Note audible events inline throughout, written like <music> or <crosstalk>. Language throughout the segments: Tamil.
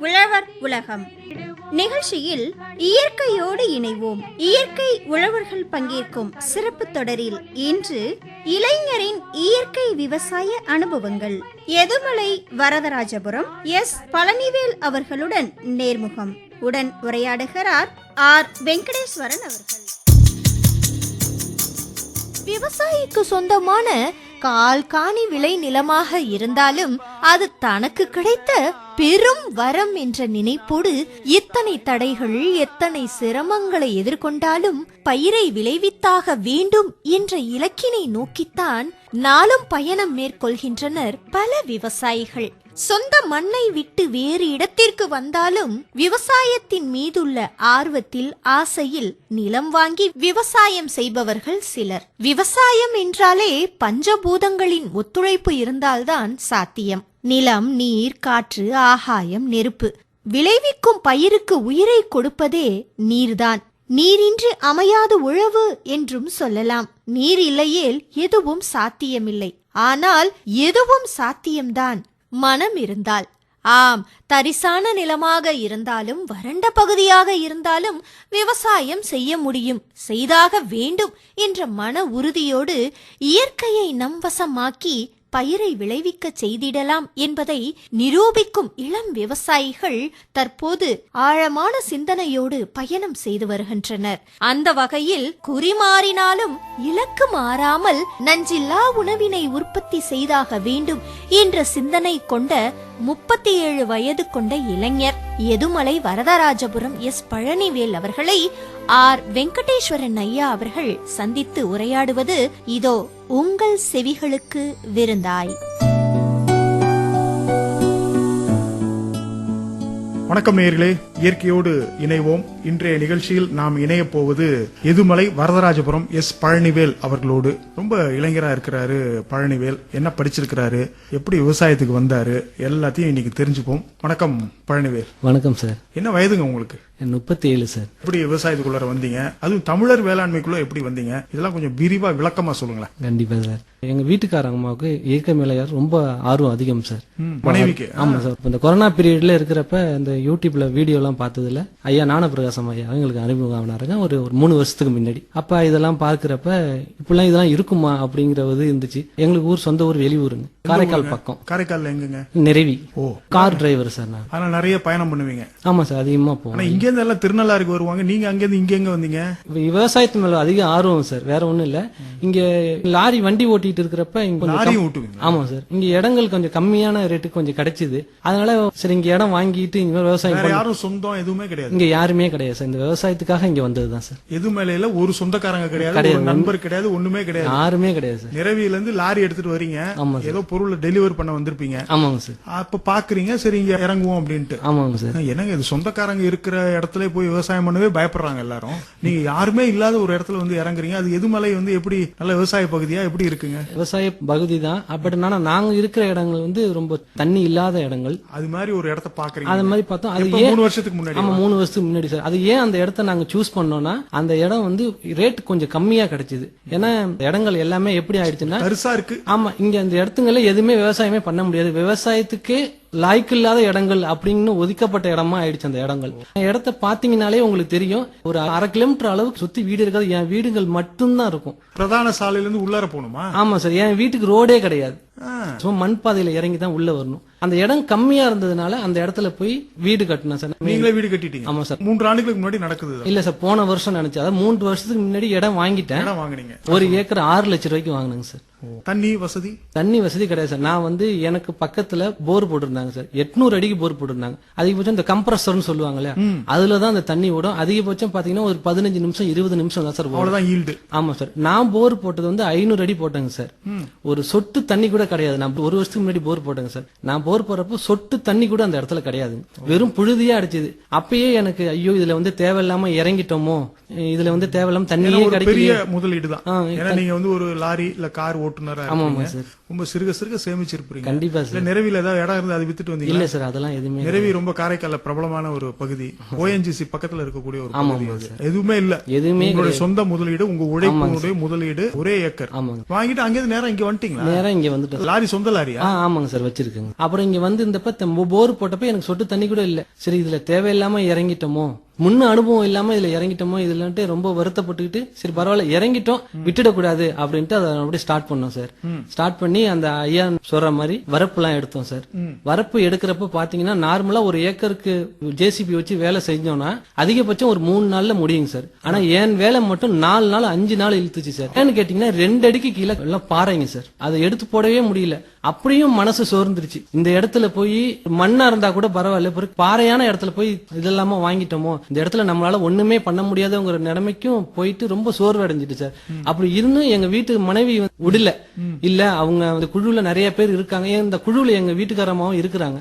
உழவர் உலகம். நிகழ்ச்சியில் இயற்கையோடு இணைவோம். இயற்கை உழவர்கள் பங்கேற்கும் சிறப்பு தொடரில் இன்று இளைஞரின் இயற்கை விவசாய அனுபவங்கள். எதுமலை வரதராஜபுரம் எஸ். பழனிவேல் அவர்களுடன் நேர்முகம். உடன் உரையாடுகிறார் ஆர். வெங்கடேஸ்வரன் அவர்கள். விவசாயிக்கு சொந்தமான கால் காணி விளை நிலமாக இருந்தாலும் அது தனக்கு கிடைத்த பெரும் வரம் என்ற நினைப்போடு எத்தனை தடைகள் எத்தனை சிரமங்களை எதிர்கொண்டாலும் பயிரை விளைவித்தாக வேண்டும் என்ற இலக்கினை நோக்கித்தான் நாளும் பயணம் மேற்கொள்கின்றனர் பல விவசாயிகள். சொந்த மண்ணை விட்டு வேறு இடத்திற்கு வந்தாலும் விவசாயத்தின் மீதுள்ள ஆர்வத்தில் ஆசையில் நிலம் வாங்கி விவசாயம் செய்பவர்கள் சிலர். விவசாயம் என்றாலே பஞ்சபூதங்களின் ஒத்துழைப்பு இருந்தால்தான் சாத்தியம். நிலம் நீர் காற்று ஆகாயம் நெருப்பு விளைவிக்கும் பயிருக்கு உயிரை கொடுப்பதே நீர்தான். நீரின்றி அமையாது உழவு என்றும் சொல்லலாம். நீர் இல்லையேல் எதுவும் சாத்தியமில்லை. ஆனால் எதுவும் சாத்தியம்தான். மனம் இருந்தால். ஆம் தரிசான நிலமாக இருந்தாலும் வறண்ட பகுதியாக இருந்தாலும் விவசாயம் செய்ய முடியும். செய்தாக வேண்டும் என்ற மன உறுதியோடு இயற்கையை நம்வசமாக்கி பயிரை விளைவிக்க செய்திடலாம் என்பதை நிரூபிக்கும் இளம் விவசாயிகள் தற்போது ஆழமான சிந்தனையோடு பயணம் செய்து வருகின்றனர். அந்த வகையில் குறி மாறினாலும் இலக்கு மாறாமல் நஞ்சில்லா உணவினை உற்பத்தி செய்தாக வேண்டும் என்ற சிந்தனை கொண்ட முப்பத்தி ஏழு வயது கொண்ட இளைஞர் எதுமலை வரதராஜபுரம் எஸ். பழனிவேல் அவர்களை ஆர். வெங்கடேஸ்வரன் ஐயா அவர்கள் சந்தித்து உரையாடுவது இதோ. உங்கள் செவிகளுக்கு விருந்தாய். வணக்கம் நேயர்களே. இயற்கையோடு இணைவோம். இன்றைய நிகழ்ச்சியில் நாம் இணையப் போவது எதுமலை வரதராஜபுரம் எஸ் பழனிவேல் அவர்களோடு. ரொம்ப இளைஞரா இருக்கிறாரு பழனிவேல். என்ன படிச்சிருக்கிறாரு? எப்படி விவசாயத்துக்கு வந்தாரு? எல்லாத்தையும் இன்னைக்கு தெரிஞ்சுப்போம். வணக்கம் பழனிவேல். வணக்கம் சார். என்ன வயதுங்க உங்களுக்கு? முப்பத்தி ஏழு சார். எப்படி விவசாயத்துக்குள்ளார வந்தீங்க? அதுவும் தமிழர் வேளாண்மைக்குள்ள எப்படி வந்தீங்க? இதெல்லாம் கொஞ்சம் விரிவா விளக்கமா சொல்லுங்களேன். கண்டிப்பா சார். எங்க வீட்டுக்காரங்க அம்மாவுக்கு இயற்கை மேல ரொம்ப ஆர்வம் அதிகம் சார். மனைவிக்கு. ஆமா சார். இந்த கொரோனா பீரியட்ல இருக்கிறப்ப இந்த யூடியூப்ல வீடியோ எல்லாம் பார்த்ததுல ஐயா ஞானபிரகாசம் ஐயா எங்களுக்கு அறிமுகம் ஆனாருங்க. ஒரு ஒரு மூணு வருஷத்துக்கு முன்னாடி. அப்ப இதெல்லாம் பார்க்கிறப்ப இப்படிலாம் இதெல்லாம் இருக்குமா அப்படிங்கறது இருந்துச்சு. எங்களுக்கு ஊர் சொந்த ஊர் வெளியூருங்க. காரைக்கால் பக்கம். காரைக்கால்ல எங்குங்க? நிறைவி ஓ. கார் டிரைவர் சார் நான். ஆனா நிறைய பயணம் பண்ணுவீங்க. ஆமா சார் அதிகமா போவேன் இங்க இருந்து எல்லாம் திருநள்ளாருக்கு வருவாங்க. நீங்க அங்க இருந்து இங்க எங்க வந்தீங்க விவசாயத்து மேல அதிக ஆர்வம் சார் வேற ஒண்ணும் இல்ல. இங்க லாரி வண்டி ஓட்டிட்டு இருக்கிறப்ப இங்க லாரியும் ஓட்டுவீங்க ஆமா சார். இங்க இடங்கள் கொஞ்சம் கம்மியான ரேட்டுக்கு கொஞ்சம் கிடைச்சது. அதனால சரி இங்க இடம் வாங்கிட்டு இங்க விவசாயம் யாரும் சொந்தம் எதுவுமே கிடையாது. இங்க யாருமே கிடையாது சார். இந்த விவசாயத்துக்காக இங்க வந்ததுதான் சார். எது மேலையில ஒரு சொந்தக்காரங்க கிடையாது. ஒரு நண்பர் கிடையாது ஒண்ணுமே கிடையாது. யாருமே கிடையாது சார். நிறவியில இருந்து லாரி எடுத்துட்டு வரீங்க. ஆமா. ஏதோ பொருளை டெலிவர் பண்ண வந்திருப்பீங்க. ஆமாங்க சார். அப்ப பாக்குறீங்க சரி இங்க இறங்குவோம் அப்படின்ட்டு. ஆமாங்க சார். என்னங்க இது சொந்தக்காரங்க இருக்கிற இடத்துல போய் விவசாயம் பண்ணவே பயப்படுறாங்க எல்லாரும். நீங்க யாருமே இல்லாத ஒரு இடத்துல வந்து இறங்குறீங்க. அது எதுமலை வந்து எப்படி நல்ல விவசாய பகுதியா எப்படி இருக்குங்க? விவசாய பகுதி தான் பட் ஆனா நாங்க இருக்கிற இடங்கள் வந்து ரொம்ப தண்ணி இல்லாத இடங்கள். அது மாதிரி ஒரு இடத்த பாக்குறீங்க. அது மாதிரி பார்த்தோம் அது மூணு வருஷத்துக்கு முன்னாடி ஆமா மூணு வருஷத்துக்கு முன்னாடி சார். அது ஏன் அந்த இடத்த நாங்க சூஸ் பண்ணோம்னா அந்த இடம் வந்து ரேட் கொஞ்சம் கம்மியா கிடைச்சது. ஏன்னா இடங்கள் எல்லாமே எப்படி ஆயிடுச்சுன்னா பெருசா இருக்கு. ஆமா இங்க அந்த இடத்துங்கள்ல எதுவுமே விவசாயமே பண்ண முடியாது. விவசாயத்துக்கே லாய்க்கில்லாத இடங்கள் அப்படின்னு ஒதுக்கப்பட்ட இடமா ஆயிடுச்சு அந்த இடங்கள். இடத்த பாத்தீங்கன்னாலே உங்களுக்கு தெரியும் ஒரு அரை கிலோமீட்டர் அளவுக்கு சுத்தி வீடு இருக்காது என் வீடுகள் மட்டும்தான் இருக்கும். பிரதான சாலையில இருந்து உள்ளார போகணுமா? ஆமா சார் என் வீட்டுக்கு ரோடே கிடையாது. சும்மா மண் பாதையில இறங்கி தான் உள்ள வரணும். அந்த இடம் கம்மியா இருந்ததுனால அந்த இடத்துல போய் வீடு கட்டணும் சார். நீங்களே வீடு கட்டிட்டீங்க? ஆமா சார். மூன்று ஆண்டுகளுக்கு முன்னாடி நடக்குது. இல்ல சார் போன வருஷம் நினைச்சேன். அதாவது மூன்று வருஷத்துக்கு முன்னாடி இடம் வாங்கிட்டேன். வாங்குனீங்க. ஒரு ஏக்கர் ஆறு லட்சம் ரூபாய்க்கு வாங்கினேங்க சார். தண்ணி வசதி? தண்ணி வசதி கிடையாது சார். நான் வந்து எனக்கு பக்கத்துல போர் போட்டிருந்தாங்க சார். எட்நூறு அடிக்கு போர் போட்டிருந்தாங்க. அதிகபட்சம் இந்த கம்ப்ரஸர்னு சொல்லுவாங்க இல்லையா அதுலதான் அந்த தண்ணி ஓடும். அதிகபட்சம் பாத்தீங்கன்னா ஒரு பதினஞ்சு நிமிஷம் இருபது நிமிஷம் தான் சார் அவ்வளவுதான் ஆமா சார். நான் போர் போட்டது வந்து ஐநூறு அடி போட்டேங்க சார். ஒரு சொட்டு தண்ணி கூட கிடையாது. நான் ஒரு வருஷத்துக்கு முன்னாடி போர் போட்டேங்க சார். நான் போர் போறப்போ சொட்டு தண்ணி கூட அந்த இடத்துல கிடையாது. வெறும் புழுதியா அடிச்சது. அப்பயே எனக்கு ஐயோ இதுல வந்து தேவையில்லாம இறங்கிட்டோமோ? இதுல வந்து தேவையில்லாம தண்ணியே ஒரு பெரிய முதலீடு தான் நீங்க வந்து ஒரு லாரி இல்ல கார் ஓட்டுநரா ஆமா, இருக்கீங்க. சார். ரொம்ப சிறுக சிறுக சேமிச்சிருப்பீங்க. கண்டிப்பா இல்ல சார். நிறவில ஏதாவது இடம் இருந்து அதை வித்துட்டு வந்தீங்களா? இல்ல சார் அதெல்லாம் எதுவுமே நிறவி ரொம்ப காரைக்கால்ல பிரபலமான ஒரு பகுதி. ஓஎன்ஜிசி பக்கத்துல இருக்கக்கூடிய ஒரு ஆமா. எதுவுமே இல்ல. எதுவுமே உங்களுடைய சொந்த முதலீடு உங்க உழைப்புடைய முதலீடு ஒரே ஏக்கர். ஆமாங்க வாங்கிட்டு அங்கேயிருந்து நேரம் இங்க வந்துட்டீங்களா? நேரா இங்க வந்துட்டோம் லாரி சொந்த லாரியா? ஆ ஆமாங்க சார் வச்சிருக்கேங்க. அப்புறம் இங்க வந்து இந்தப்ப தெ- போர் போட்டப்ப எனக்கு சொட்டு தண்ணி கூட இல்ல. சரி இதுல தேவையில்லாம இறங்கிட்டோமோ? முன்ன அனுபவம் இல்லாம இதுல இறங்கிட்டோமோ? இதுலன்ட்டு ரொம்ப வருத்தப்பட்டுக்கிட்டு சரி பரவாயில்ல இறங்கிட்டோம் விட்டுடக்கூடாது அப்படின்ட்டு அதை அப்படியே ஸ்டார்ட் பண்ணோம் சார். ஸ்டார்ட் பண்ணி அந்த ஐயா சொல்ற மாதிரி வரப்புலாம் எடுத்தோம் சார். வரப்பு எடுக்கிறப்ப பாத்தீங்கன்னா நார்மலா ஒரு ஏக்கருக்கு ஜேசிபி வச்சு வேலை செஞ்சோம்னா அதிகபட்சம் ஒரு மூணு நாள்ல முடியுங்க சார். ஆனா என் வேலை மட்டும் நாலு நாள் அஞ்சு நாள் இழுத்துச்சு சார். ஏன்னு கேட்டீங்கன்னா ரெண்டு அடிக்கு கீழே எல்லாம் பாறைங்க சார். அதை எடுத்து போடவே முடியல. அப்படியும் மனசு சோர்ந்துருச்சு. இந்த இடத்துல போய் மண்ணா இருந்தா கூட பரவாயில்ல பிறகு பாறையான இடத்துல போய் இதெல்லாம வாங்கிட்டோமோ இந்த இடத்துல நம்மளால ஒண்ணுமே பண்ண முடியாதங்கிற நிலைமைக்கும் போயிட்டு ரொம்ப சோர்வு அடைஞ்சிட்டு சார் அப்படி இருந்தும் எங்க வீட்டு மனைவி விடல. இல்ல அவங்க அந்த குழுல நிறைய பேர் இருக்காங்க. இந்த குழுல எங்க வீட்டுக்காரமாவும் இருக்கிறாங்க.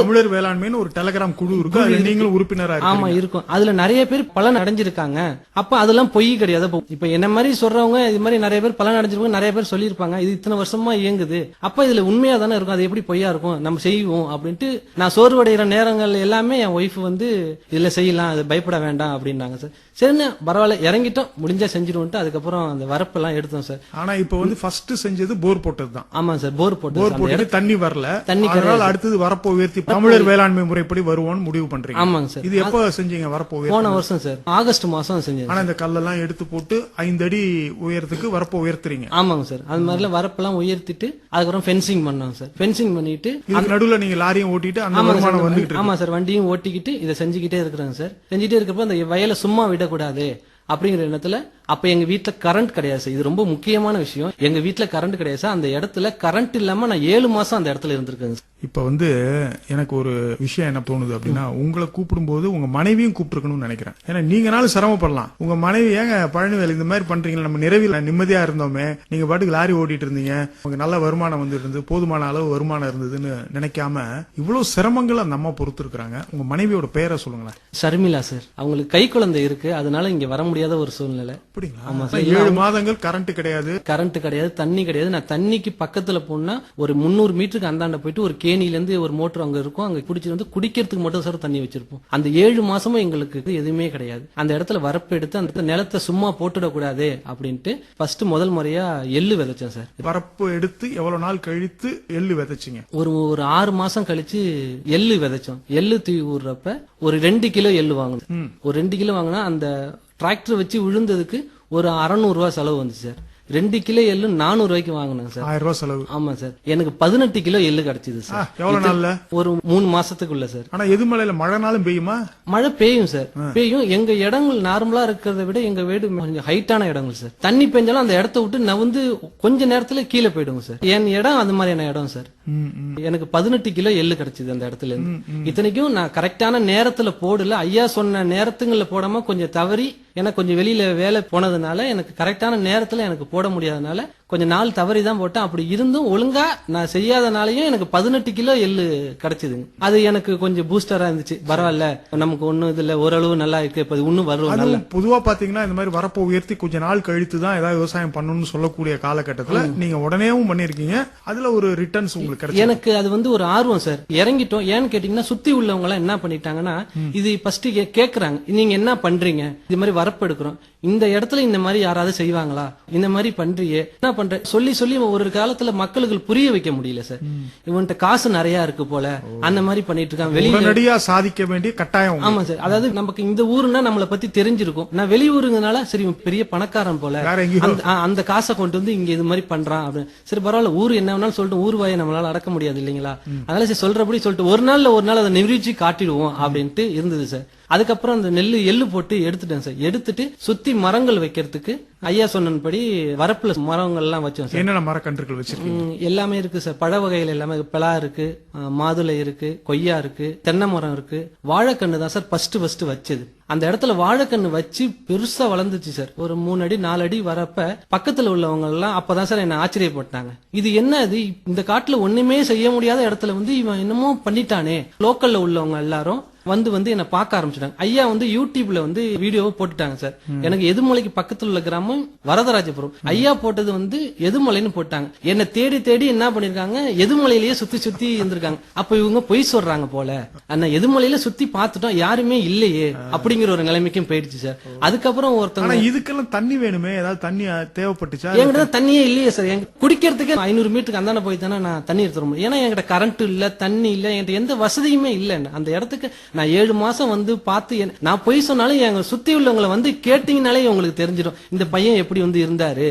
தமிழர் வேளாண்மைன்னு ஒரு டெலகிராம் குழு இருக்கு. நீங்களும் உறுப்பினரா ஆமா இருக்கும். அதுல நிறைய பேர் பலன் அடைஞ்சிருக்காங்க. அப்ப அதெல்லாம் பொய் கிடையாது. இப்ப என்ன மாதிரி சொல்றவங்க இது மாதிரி நிறைய பேர் பலன் அடைஞ்சிருப்பாங்க. நிறைய பேர் சொல்லியிருப்பாங்க. இது இத்தனை வருஷமா இயங்குது. அப்ப இதுல உண்மையா தானே இருக்கும்? அது எப்படி பொய்யா இருக்கும்? நம்ம செய்வோம் அப்படின்ட்டு நான் சோர்வடைகிற நேரங்கள் எல்லாமே என் ஒய்ஃப் வந்து இதுல செய்யலாம் அது பயப்பட வேண்டாம் அப்படின்னாங்க சார் சரின்னு பரவாயில்ல இறங்கிட்டோம். முடிஞ்சா செஞ்சிருவோம்ட்டு அதுக்கப்புறம் அந்த வரப்பெல்லாம் எடுத்தோம் சார் ஆனா இப்ப வந்து ஃபர்ஸ்ட் செஞ்சது போர் போட்டது தான். ஆமா சார் போர் போட்டு போர் போட்டுட்டு தண்ணி வரல. தண்ணி அதனால அடுத்தது வரப்போ உயர்த்தி தமிழர் வேளாண்மை முறைப்படி வருவோம்னு முடிவு பண்றீங்க. ஆமாங்க சார் இது எப்ப செஞ்சீங்க வரப்போ போன வருஷம் சார் ஆகஸ்ட் மாசம் செஞ்சேன் ஆனா இந்த கல்லெல்லாம் எடுத்து போட்டு ஐந்து அடி உயரத்துக்கு வரப்போ உயர்த்துறீங்க. ஆமாங்க சார் அது மாதிரிலாம் வரப்பெல்லாம் உயர்த்திட்டு அதுக்கப்புறம் ஃபென்சிங் பண்ணோம் சார் ஃபென்சிங் பண்ணிட்டு இதுக்கு நடுவுல நீங்க லாரியும் ஓட்டிட்டு அந்த ஆமா வருமானம் சார் இருக்கு ஆமா சார் வண்டியும் ஓட்டிக்கிட்டு இதை செஞ்சுக்கிட்டே இருக்கிறாங்க சார் செஞ்சுட்டே இருக்கிறப்ப அந்த வயலை சும்மா விடக்கூடாது அப்படிங்கிற எண்ணத்துல அப்ப எங்க வீட்ல கரண்ட் கிடையாது சார். இது ரொம்ப முக்கியமான விஷயம். எங்க வீட்ல கரண்ட் கிடையாது சார். அந்த இடத்துல கரண்ட் இல்லாம நான் ஏழு மாசம் அந்த இடத்துல இருந்திருக்கேங்க சார். இப்ப வந்து எனக்கு ஒரு விஷயம் என்ன தோணுது அப்படின்னா உங்களை கூப்பிடும்போது உங்க மனைவியும் கூப்பிட்டுருக்கணும்னு நினைக்கிறேன். ஏன்னா நீங்கனாலும் சிரமப்படலாம். உங்க மனைவி ஏங்க பழனிவேல் இந்த மாதிரி பண்றீங்களா? நம்ம நிறைவில் நிம்மதியா இருந்தோமே. நீங்க பாட்டுக்கு லாரி ஓட்டிட்டு இருந்தீங்க. உங்களுக்கு நல்ல வருமானம் வந்து இருந்தது போதுமான அளவு வருமானம் இருந்ததுன்னு நினைக்காம இவ்வளவு சிரமங்களை அந்த அம்மா பொறுத்து இருக்கிறாங்க. உங்க மனைவியோட பெயரை சொல்லுங்களேன். ஷர்மிளா சார். அவங்களுக்கு கை குழந்தை இருக்கு. அதனால இங்க வர முடியாத ஒரு சூழ்நிலை. அப்படிங்களா? ஏழு மாதங்கள் கரண்ட் கிடையாது. கரண்ட் கிடையாது தண்ணி கிடையாது. நான் தண்ணிக்கு பக்கத்துல போனா ஒரு முந்நூறு மீட்டருக்கு அந்தாண்ட போயிட்டு ஒரு கேணில இருந்து ஒரு மோட்டர் அங்க இருக்கும். அங்க குடிச்சிட்டு வந்து குடிக்கிறதுக்கு மட்டும் சார் தண்ணி வச்சிருப்போம். அந்த ஏழு மாசமும் எங்களுக்கு எதுவுமே கிடையாது. அந்த இடத்துல வரப்பு எடுத்து அந்த நிலத்தை சும்மா போட்டுடக்கூடாது அப்படின்ட்டு ஃபர்ஸ்ட் முதல் முறையா எள்ளு விதைச்சேன் சார். வரப்பு எடுத்து எவ்வளவு நாள் கழித்து எள்ளு விதைச்சிங்க? ஒரு ஒரு ஆறு மாசம் கழிச்சு எள்ளு விதைச்சோம். எள்ளு தூவி விடுறப்ப ஒரு ரெண்டு கிலோ எள்ளு வாங்கணும் ஒரு ரெண்டு கிலோ வாங்கினா அந்த டிராக்டர் வச்சு விழுந்ததுக்கு ஒரு அறநூறு ரூபாய் செலவு வந்துச்சு சார். ரெண்டு கிலோ எள்ளு நானூறு ரூபாய்க்கு வாங்கினேன் சார். ஆயிரம் ரூபாய் செலவு. ஆமா சார். எனக்கு பதினெட்டு கிலோ எள்ளு கிடைச்சது சார். எவ்வளவு நாள்ல? ஒரு மூணு மாசத்துக்குள்ள சார். ஆனா எதுமலையில மழை நாளும் பெய்யுமா? மழை பெய்யும் சார். பெய்யும். எங்க இடங்கள் நார்மலா இருக்கிறத விட எங்க வீடு கொஞ்சம் ஹைட்டான இடங்கள் சார். தண்ணி பெஞ்சாலும் அந்த இடத்த விட்டு நவுந்து கொஞ்ச நேரத்துல கீழே போயிடுங்க சார். என் இடம் அந்த மாதிரியான இடம் சார். எனக்கு பதினெட்டு கிலோ எள்ளு கிடைச்சது அந்த இடத்துல இருந்து. இத்தனைக்கும் நான் கரெக்டான நேரத்துல போடல. ஐயா சொன்ன நேரத்துங்கள்ல போடாம கொஞ்சம் தவறி எனக்கு கொஞ்சம் வெளியில வேலை போனதுனால எனக்கு கரெக்டான நேரத்துல எனக்கு போட முடியாதனால கொஞ்சம் நாள் தவறி தான் போட்டேன். அப்படி இருந்தும் ஒழுங்கா நான் செய்யாதனாலயும் எனக்கு பதினெட்டு கிலோ எள்ளு கிடைச்சதுங்க. அது எனக்கு கொஞ்சம் பூஸ்டரா இருந்துச்சு. பரவாயில்ல. நமக்கு ஒண்ணும் இதுல ஓரளவு நல்லா இருக்கு. இப்ப இன்னும் வரும். நல்லா. பொதுவா பாத்தீங்கன்னா இந்த மாதிரி வரப்போ உயர்த்தி கொஞ்ச நாள் கழித்து தான் ஏதாவது விவசாயம் பண்ணணும்னு சொல்லக்கூடிய காலகட்டத்துல நீங்க உடனேவும் பண்ணிருக்கீங்க. அதுல ஒரு ரிட்டர்ன்ஸ் உங்களுக்கு எனக்கு அது வந்து ஒரு ஆர்வம் சார். இறங்கிட்டோம். ஏன்னு கேட்டீங்கன்னா சுத்தி உள்ளவங்க எல்லாம் என்ன பண்ணிட்டாங்கன்னா இது ஃபர்ஸ்ட் கேக்குறாங்க. நீங்க என்ன பண்றீங்க? இது மாதிரி வரப்பு எடுக்கிறோம். இந்த இடத்துல இந்த மாதிரி யாராவது செய்வாங்களா? இந்த மாதிரி பண்றியே. என்ன பண்ற சொல்லி சொல்லி ஒரு காலத்துல மக்களுக்கு புரிய வைக்க முடியல சார். இவன்கிட்ட காசு நிறைய இருக்கு போல. அந்த மாதிரி பண்ணிட்டு இருக்கான். உடனடியா சாதிக்க வேண்டிய கட்டாயம். ஆமா சார். அதாவது நமக்கு இந்த ஊருன்னா நம்மள பத்தி தெரிஞ்சிருக்கும். நான் வெளியூருங்கனால சரி பெரிய பணக்காரன் போல. அந்த காசை கொண்டு வந்து இங்க இது மாதிரி பண்றான் அப்படின்னு. சரி பரவாயில்ல ஊர் என்ன வேணாலும் சொல்லிட்டு ஊர் வாயை நம்மளால அடக்க முடியாது இல்லைங்களா? அதனால சரி சொல்றபடி சொல்லிட்டு ஒரு நாள்ல ஒரு நாள் அதை நிரூபிச்சு காட்டிடுவோம் அப்படின்ட்டு இருந்தது சார். அதுக்கப்புறம் அந்த நெல்லு எள்ளு போட்டு எடுத்துட்டேன் சார். எடுத்துட்டு சுத்தி மரங்கள் வைக்கிறதுக்கு ஐயா சொன்னபடி வரப்புல மரங்கள் எல்லாம் வச்சோம் சார். என்னென்ன மரக்கன்றுகள் வச்சிருக்கீங்க? எல்லாமே இருக்கு சார். பழ வகைகள் எல்லாமே. பலா இருக்கு மாதுளை இருக்கு கொய்யா இருக்கு தென்னை மரம் இருக்கு. வாழைக்கண்ணு தான் சார் ஃபர்ஸ்ட் ஃபர்ஸ்ட் வச்சது. அந்த இடத்துல வாழைக்கண்ணு வச்சு பெருசா வளர்ந்துச்சு சார். ஒரு மூணு அடி நாலு அடி வரப்ப பக்கத்துல உள்ளவங்க எல்லாம் அப்பதான் சார் என்ன ஆச்சரியப்பட்டாங்க. இது என்ன இது? இந்த காட்டுல ஒண்ணுமே செய்ய முடியாத இடத்துல வந்து இவன் என்னமோ பண்ணிட்டானே. லோக்கல்ல உள்ளவங்க எல்லாரும் வந்து வந்து என்ன பார்க்க ஆரம்பிச்சிட்டாங்க. ஐயா வந்து யூடியூப்ல வந்து வீடியோவை போட்டுட்டாங்க சார். எனக்கு எதுமலைக்கு பக்கத்துல உள்ள கிராமம் வரதராஜபுரம். ஐயா போட்டது வந்து எதுமலைன்னு போட்டாங்க. என்னை தேடி தேடி என்ன பண்ணிருக்காங்க? எதுமலையிலேயே சுத்தி சுத்தி இருந்திருக்காங்க. அப்ப இவங்க பொய் சொல்றாங்க போல. அண்ணா எதுமலையில சுத்தி பார்த்துட்டோம் யாருமே இல்லையே அப்படிங்கிற ஒரு நிலைமைக்கும் போயிடுச்சு சார். அதுக்கப்புறம் ஆனா ஒருத்தவங்க இதுக்கெல்லாம் தண்ணி வேணுமே? ஏதாவது தண்ணி தேவைப்பட்டுச்சா? என்கிட்ட தண்ணியே இல்லையே சார். எங்க குடிக்கிறதுக்கு ஐநூறு மீட்டருக்கு அந்தாண்ட போய் தானே நான் தண்ணி எடுத்துட முடியும் ஏன்னா என்கிட்ட கரண்ட் இல்ல தண்ணி இல்ல என்கிட்ட எந்த வசதியுமே இல்ல அந்த இடத்துக்கு நான் ஏழு மாசம் வந்து பார்த்து நான் பொய் சொன்னாலும் எங்க சுத்தி உள்ளவங்களை வந்து கேட்டீங்கனாலே உங்களுக்கு தெரிஞ்சிடும். இந்த பையன் எப்படி வந்து இருந்தாரு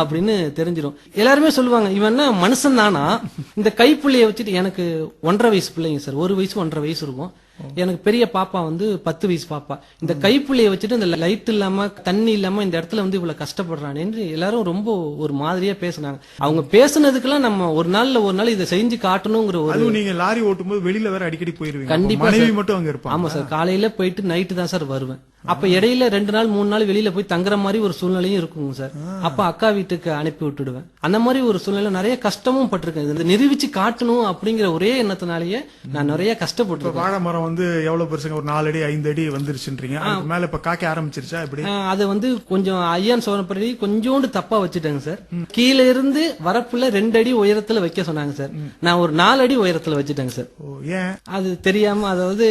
அப்படின்னு தெரிஞ்சிடும். எல்லாருமே சொல்லுவாங்க இவன் என்ன மனுஷன் தானா இந்த கைப்புள்ளைய வச்சுட்டு எனக்கு ஒன்றரை வயசு பிள்ளைங்க சார். ஒரு வயசு ஒன்றரை வயசு இருக்கும். எனக்கு பெரிய பாப்பா வந்து பத்து வயசு பாப்பா. இந்த கைப்புள்ளைய வச்சுட்டு இந்த லைட் இல்லாம தண்ணி இல்லாம இந்த இடத்துல வந்து இவ்வளவு கஷ்டப்படுறானேன்னு எல்லாரும் ரொம்ப ஒரு மாதிரியா பேசுனாங்க. அவங்க பேசுனதுக்கெல்லாம் நம்ம ஒரு நாள்ல ஒரு நாள் இதை செஞ்சு காட்டணுங்கிற ஒரு நீங்க லாரி ஓட்டும் போது வெளியில வேற அடிக்கடி போயிருவீங்க. கண்டிப்பா. மட்டும் அங்க இருப்பாங்க. ஆமா சார். காலையில போயிட்டு நைட்டு தான் சார் வருவேன். அப்ப இடையில ரெண்டு நாள் மூணு நாள் வெளியில போய் தங்குற மாதிரி ஒரு சூழ்நிலையும் இருக்குங்க சார். அப்ப அக்கா வீட்டுக்கு அனுப்பி விட்டுடுவேன். அந்த மாதிரி ஒரு சூழ்நிலை நிறைய கஷ்டமும் பட்டிருக்கேன். நிரூபிச்சு காட்டணும் அப்படிங்கிற ஒரே எண்ணத்தினாலேயே நான் நிறைய இப்ப கஷ்டப்பட்டிருக்கேன் வாழை மரம் வந்து எவ்வளவு பெருசுங்க? ஒரு நாலு அடி ஐந்து அடி வந்துருச்சுன்றீங்க. அதுக்கு மேல இப்ப காக்க ஆரம்பிச்சிருச்சா? இப்படி அதை வந்து கொஞ்சம் ஐயான் சோழப்படி கொஞ்சோண்டு தப்பா வச்சுட்டாங்க சார். கீழ இருந்து வரப்புல ரெண்டு அடி உயரத்துல வைக்க சொன்னாங்க சார். நான் ஒரு நாலு அடி உயரத்துல வச்சுட்டேங்க சார். ஓ ஏன்? அது தெரியாம அதாவது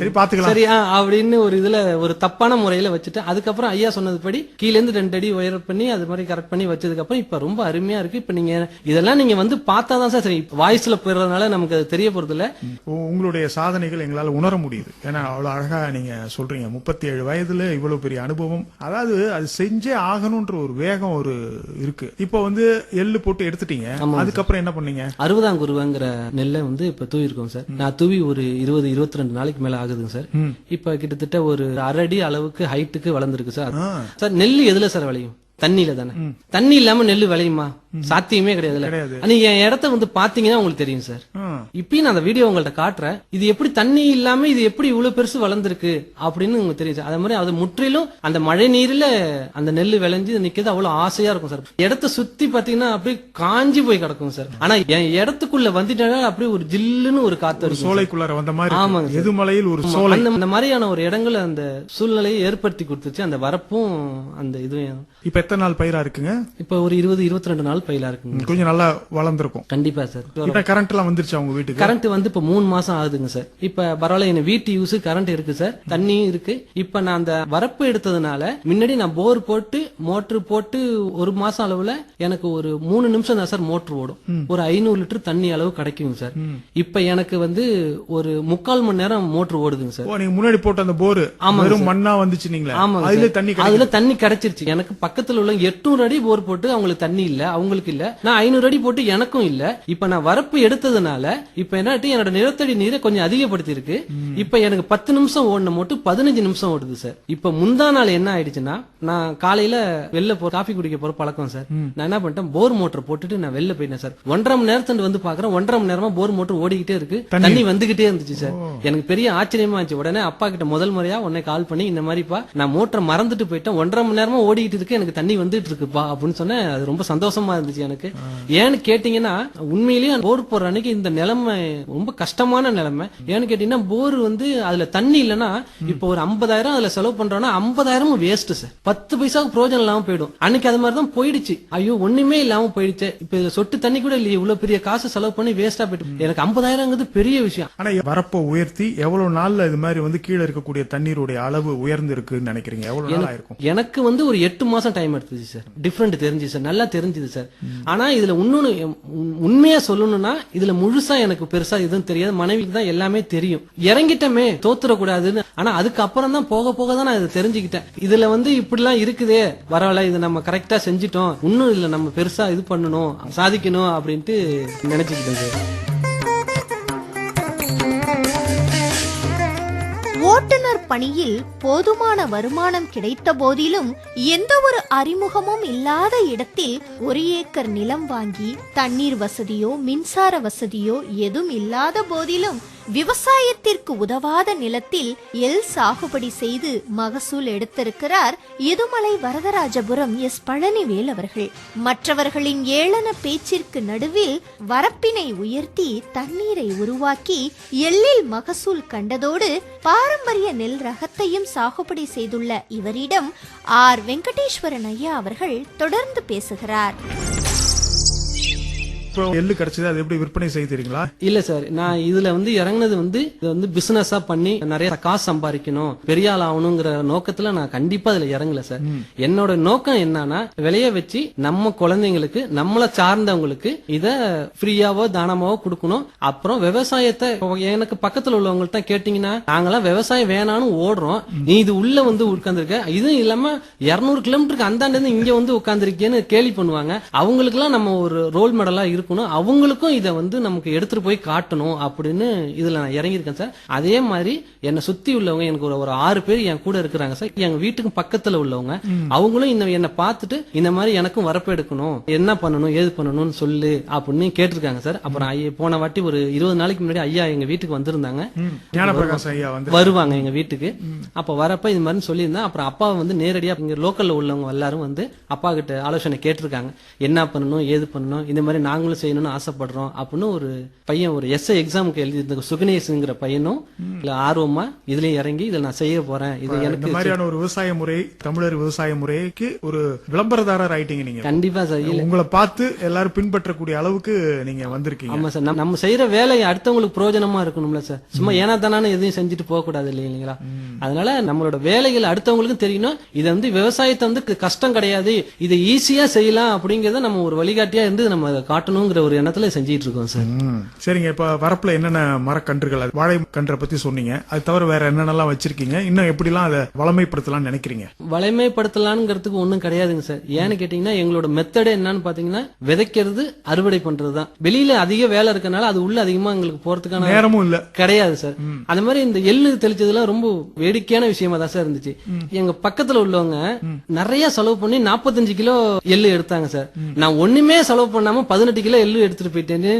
சரி பாத்துக்கலாம். சரியா அப்படின்னு ஒரு இதுல ஒரு தப்பான முறையில வச்சுட்டு அதுக்கப்புறம் ஐயா சொன்னதுபடி கீழ இருந்து ரெண்டு அடி உயரம் பண்ணி அது மாதிரி கரெக்ட் பண்ணி வச்சதுக்கு அப்புறம் இப்ப ரொம்ப அருமையா இருக்கு. இப்ப நீங்க இதெல்லாம் நீங்க வந்து பார்த்தாதான் சார் சரி வாய்ஸ்ல போயிடுறதுனால நமக்கு அது தெரிய போறது இல்ல உங்களுடைய சாதனைகள் எங்களால உணர முடியுது. ஏன்னா அவ்வளவு அழகா நீங்க சொல்றீங்க. முப்பத்தி ஏழு வயதுல இவ்வளவு பெரிய அனுபவம். அதாவது அது செஞ்சே ஆகணும்ன்ற ஒரு வேகம் ஒரு இருக்கு. இப்போ வந்து எள்ளு போட்டு எடுத்துட்டீங்க. அதுக்கப்புறம் என்ன பண்ணீங்க? அறுபதாம் குருவங்கிற நெல்லை வந்து இப்ப தூவி இருக்கோம் சார் நான் தூவி ஒரு இருபது இருபத்தி ரெண்டு நாளைக்கு மேல ஆகுதுங்க சார். இப்ப கிட்டத்தட்ட ஒரு அரை அடி அளவுக்கு ஹைட்டுக்கு வளர்ந்துருக்கு சார். சார் நெல் எதுல சார் விளையும்? தண்ணியில தானே. தண்ணி இல்லாம நெல் விளையுமா? சாத்தியமே கிடையாதுல்ல கிடையாது. நீங்க என் இடத்த வந்து பாத்தீங்கன்னா உங்களுக்கு தெரியும் சார். இப்பயும் நான் அந்த வீடியோ உங்கள்ட்ட காட்டுறேன். இது எப்படி தண்ணி இல்லாம இது எப்படி இவ்வளவு பெருசு வளர்ந்துருக்கு அப்படின்னு உங்களுக்கு தெரியும் சார் அதே மாதிரி அது முற்றிலும் அந்த மழை நீர்ல அந்த நெல் விளைஞ்சு நிக்கிறது அவ்வளவு ஆசையா இருக்கும் சார் இடத்த சுத்தி பாத்தீங்கன்னா அப்படியே காஞ்சி போய் கிடக்கும் சார் ஆனா என் இடத்துக்குள்ள வந்துட்டா அப்படியே ஒரு ஜில்லுன்னு ஒரு காத்து. சோலைக்குள்ளார வந்த மாதிரி ஆமாங்க. எதுமலையில் ஒரு சோலை? அந்த மாதிரியான ஒரு இடங்கள் அந்த சூழ்நிலையை ஏற்படுத்தி கொடுத்துச்சு. அந்த வரப்பும் அந்த இதுவும் இப்ப எத்தனை நாள் பயிரா இருக்குங்க? இப்ப ஒரு இருபது இருபத்தி ரெண்டு நாள் பயிலா இருக்குங்க கொஞ்சம் நல்லா வளர்ந்துருக்கும். கண்டிப்பா சார் கரண்ட் எல்லாம் வந்துருச்சா உங்க வீட்டுக்கு? கரண்ட் வந்து இப்ப மூணு மாசம் ஆகுதுங்க சார் இப்ப பரவாயில்ல என் வீட்டு யூஸ் கரண்ட் இருக்கு சார் தண்ணியும் இருக்கு. இப்ப நான் அந்த வரப்பு எடுத்ததுனால முன்னாடி நான் போர் போட்டு மோட்டர் போட்டு ஒரு மாசம் அளவுல எனக்கு ஒரு மூணு நிமிஷம் தான் சார் மோட்டர் ஓடும். ஒரு ஐநூறு லிட்டர் தண்ணி அளவு கிடைக்கும் சார் இப்ப எனக்கு வந்து ஒரு முக்கால் மணி நேரம் மோட்டர் ஓடுதுங்க சார் நீங்க முன்னாடி போட்ட அந்த போர் வெறும் மண்ணா வந்துச்சு நீங்களே ஆமாங்க அதுல. தண்ணி அதுல தண்ணி கிடைச்சிருச்சு. எனக்கு பக்கத்துல உள்ள எட்நூறு அடி போர் போட்டு அவங்களுக்கு தண்ணி இல்ல அவங்களுக்கு இல்ல. நான் ஐநூறு அடி போட்டு எனக்கும் இல்ல. இப்ப நான் வரப்பு எடுத்ததுனால இப்ப என்னாட்டு என்னோட நிலத்தடி நீரை கொஞ்சம் அதிகப்படுத்தி இருக்கு இப்ப எனக்கு பத்து நிமிஷம் ஓடின மட்டும் பதினஞ்சு நிமிஷம் ஓடுது சார். இப்ப முந்தா நாள் என்ன ஆயிடுச்சுன்னா நான் காலையில வெளில போ காஃபி குடிக்க போற பழக்கம் சார். நான் என்ன பண்ணிட்டேன் போர் மோட்டர் போட்டுட்டு நான் வெளில போயிட்டேன் சார். ஒன்றரை மணி நேரத்துல வந்து பாக்குறேன் ஒன்றரை மணி நேரமா போர் மோட்டர் ஓடிக்கிட்டே இருக்கு. தண்ணி. வந்துகிட்டே இருந்துச்சு சார். எனக்கு பெரிய ஆச்சரியமா இருந்துச்சு உடனே அப்பா கிட்ட முதல் முறையா உடனே கால் பண்ணி இந்த மாதிரிப்பா நான் மோட்டரை மறந்துட்டு போயிட்டேன் ஒன்றரை மணி நேரமா ஓடிக்கிட்டு இருக்கு எனக்கு தண்ணி வந்துட்டு இருக்குப்பா அப்படின்னு சொன்னேன். அது ரொம்ப சந்தோஷமா இருந்துச்சு எனக்கு. ஏன்னு கேட்டீங்கன்னா உண்மையிலேயே போர் போற அன்னைக்கு இந்த நிலைமை ரொம்ப கஷ்டமான நிலைமை. ஏன்னு கேட்டீங்கன்னா போர் வந்து அதுல தண்ணி இல்லைன்னா இப்போ ஒரு ஐம்பதாயிரம் அதுல செலவு பண்றோம்னா ஐம்பதாயிரமும் வேஸ்ட் சார் பத்து பைசாவுக்கு பிரயோஜனம் இல்லாம போயிடும். அன்னைக்கு அது மாதிரி தான் போயிடுச்சு. ஐயோ ஒண்ணுமே இல்லாம போயிடுச்சு. இப்ப இதுல சொட்டு தண்ணி கூட இல்லையே இவ்வளவு பெரிய காசு செலவு பண்ணி வேஸ்டா போயிட்டு. எனக்கு ஐம்பதாயிரங்கிறது பெரிய விஷயம். ஆனா வரப்போ உயர்த்தி எவ்வளவு நாள்ல இது மாதிரி வந்து கீழே இருக்கக்கூடிய தண்ணீருடைய அளவு உயர்ந்து இருக்குன்னு நினைக்கிறீங்க? எவ்வளவு நாள் ஆயிருக்கும் எனக்கு வந்து ஒரு எட்டு மாசம் டைம் எடுத்துச்சு சார் டிஃப்ரெண்ட் தெரிஞ்சு சார் நல்லா தெரிஞ்சுது சார் ஆனா இதுல இன்னொன்னு உண்- உண்மையா சொல்லணும்னா இதுல முழுசா எனக்கு பெருசா எதுவும் தெரியாது. மனைவிக்கு தான் எல்லாமே தெரியும். இறங்கிட்டமே தோத்துறக்கூடாதுன்னு ஆனா அதுக்கப்புறம் தான் போக போக தான் நான் இதை தெரிஞ்சுக்கிட்டேன். இதுல வந்து இப்படிலாம் இருக்குதே. பரவாயில்ல இது நம்ம கரெக்டா செஞ்சிட்டோம். இன்னும் இல்ல நம்ம பெருசா இது பண்ணணும் சாதிக்கணும் அப்படின்ட்டு நினைச்சுக்கிட்டேன் சார். ஓட்டுநர் பணியில் போதுமான வருமானம் கிடைத்த போதிலும் எந்த ஒரு அறிமுகமும் இல்லாத இடத்தில் ஒரு ஏக்கர் நிலம் வாங்கி தண்ணீர் வசதியோ மின்சார வசதியோ எதுவும் இல்லாத போதிலும் விவசாயத்திற்கு உதவாத நிலத்தில் எல் சாகுபடி செய்து மகசூல் எடுத்திருக்கிறார் எதுமலை வரதராஜபுரம் எஸ். பழனிவேல் அவர்கள். மற்றவர்களின் ஏளன பேச்சிற்கு நடுவில் வரப்பினை உயர்த்தி தண்ணீரை உருவாக்கி எள்ளில் மகசூல் கண்டதோடு பாரம்பரிய நெல் ரகத்தையும் சாகுபடி செய்துள்ள இவரிடம் ஆர். வெங்கடேஸ்வரன் ஐயா அவர்கள் தொடர்ந்து பேசுகிறார். இப்போ எள்ளு கிடைச்சது அது எப்படி விற்பனை செய்தீங்களா இல்ல சார் நான் இதுல வந்து இறங்குனது வந்து இது வந்து பிசினஸா பண்ணி நிறைய காசு சம்பாதிக்கணும் பெரிய ஆள் ஆகணுங்கிற நோக்கத்துல நான் கண்டிப்பா அதுல இறங்கல சார். என்னோட நோக்கம் என்னன்னா விளைய வச்சு நம்ம குழந்தைங்களுக்கு நம்மள சார்ந்தவங்களுக்கு இத ஃப்ரீயாவோ தானமாவோ கொடுக்கணும். அப்புறம் விவசாயத்தை எனக்கு பக்கத்துல உள்ளவங்கள்ட்ட கேட்டீங்கன்னா நாங்கெல்லாம் விவசாயம் வேணாம்னு ஓடுறோம். நீ இது உள்ள வந்து உட்கார்ந்துருக்க. இதுவும் இல்லாம இருநூறு கிலோமீட்டருக்கு அந்தாண்ட இருந்து இங்க வந்து உட்கார்ந்துருக்கேன்னு கேலி பண்ணுவாங்க. அவங்களுக்குலாம் நம்ம ஒரு ரோல் மாடலா இருக்கணும். அவங்களுக்கும் இதை வந்து நமக்கு எடுத்துட்டு போய் காட்டணும் அப்படின்னு இதுல நான் இறங்கியிருக்கேன் சார். அதே மாதிரி என்னை சுத்தி உள்ளவங்க எனக்கு ஒரு ஒரு ஆறு பேர் என் கூட இருக்கிறாங்க சார். எங்க வீட்டுக்கு பக்கத்துல உள்ளவங்க. அவங்களும் இந்த என்னை பார்த்துட்டு இந்த மாதிரி எனக்கும் வரப்பு எடுக்கணும். என்ன பண்ணணும் ஏது பண்ணணும்னு சொல்லு அப்படின்னு கேட்டிருக்காங்க சார். அப்புறம் போன வாட்டி ஒரு இருபது நாளைக்கு முன்னாடி ஐயா எங்க வீட்டுக்கு வந்திருந்தாங்க. வருவாங்க எங்க வீட்டுக்கு. அப்ப வரப்ப இது மாதிரி சொல்லியிருந்தேன். அப்புறம் அப்பா வந்து நேரடியா இங்க லோக்கல்ல உள்ளவங்க எல்லாரும் வந்து அப்பா கிட்ட ஆலோசனை கேட்டிருக்காங்க. என்ன பண்ணணும் ஏது பண்ணணும் இந்த மாதிரி நாங்களும் செய்யணும்னு ஆசைப்படுறோம் அப்படின்னு ஒரு பையன் ஒரு எஸ்ஐ எக்ஸாமுக்கு எழுதி சுகனேஷ்ங்கிற பையனும் இதுல ஆர்வமா இதுலயும் இறங்கி இதுல நான் செய்ய போறேன். இது இந்த எனக்கு மாதிரியான ஒரு விவசாய முறை தமிழர் விவசாய முறைக்கு ஒரு விளம்பரதாரர் ஆயிட்டீங்க நீங்க. கண்டிப்பா சார். இல்ல. உங்களை பார்த்து எல்லாரும் பின்பற்றக்கூடிய அளவுக்கு நீங்க வந்திருக்கீங்க. ஆமா சார். நம்ம- செய்யற வேலை அடுத்தவங்களுக்கு பிரயோஜனமா இருக்கணும்ல சார். சும்மா ஏனா தானே எதையும் செஞ்சுட்டு போக கூடாது இல்லைங்களா? அதனால நம்மளோட வேலைகள் அடுத்தவங்களுக்கும் தெரியணும். இது வந்து விவசாயத்தை வந்து கஷ்டம் கிடையாது. இதை ஈஸியா செய்யலாம் அப்படிங்கறத நம்ம ஒரு வழிகாட்டியா இருந்து நம்ம அதை காட்டணுங்கிற ஒரு எண்ணத்துல செஞ்சிட்டு இருக்கோம் சார். சரிங்க. இப்ப வரப்புல என்னென்ன மரக்கன்றுகள் வாழை கன்றை பத்தி சொன்னீங்க. அது தவிர வேற என்னென்னலாம் வச்சிருக்கீங்க? இன்னும் எப்படிலாம் அதை வளமைப்படுத்தலாம்னு நினைக்கிறீங்க? வலைமைப்படுத்தலாம்ங்கிறதுக்கு ஒண்ணும் கிடையாதுங்க சார். ஏன்னு கேட்டீங்கன்னா எங்களோட மெத்தடே என்னன்னு பாத்தீங்கன்னா விதைக்கிறது அறுவடை பண்றது தான். வெளியில அதிக வேலை இருக்கனால அது உள்ள அதிகமா எங்களுக்கு போறதுக்கான நேரமும் இல்ல. கிடையாது சார். அந்த மாதிரி இந்த எள்ளு தெளிச்சதுலாம் ரொம்ப வேடிக்கையான விஷயமா தான் சார் இருந்துச்சு. எங்க பக்கத்துல உள்ளவங்க நிறைய செலவு பண்ணி 45 கிலோ எள்ளு எடுத்தாங்க சார். நான் ஒண்ணுமே செலவு பண்ணாம பதினெட்டு கிலோ எள்ளு எடுத்துட்டு போயிட்டேன்னு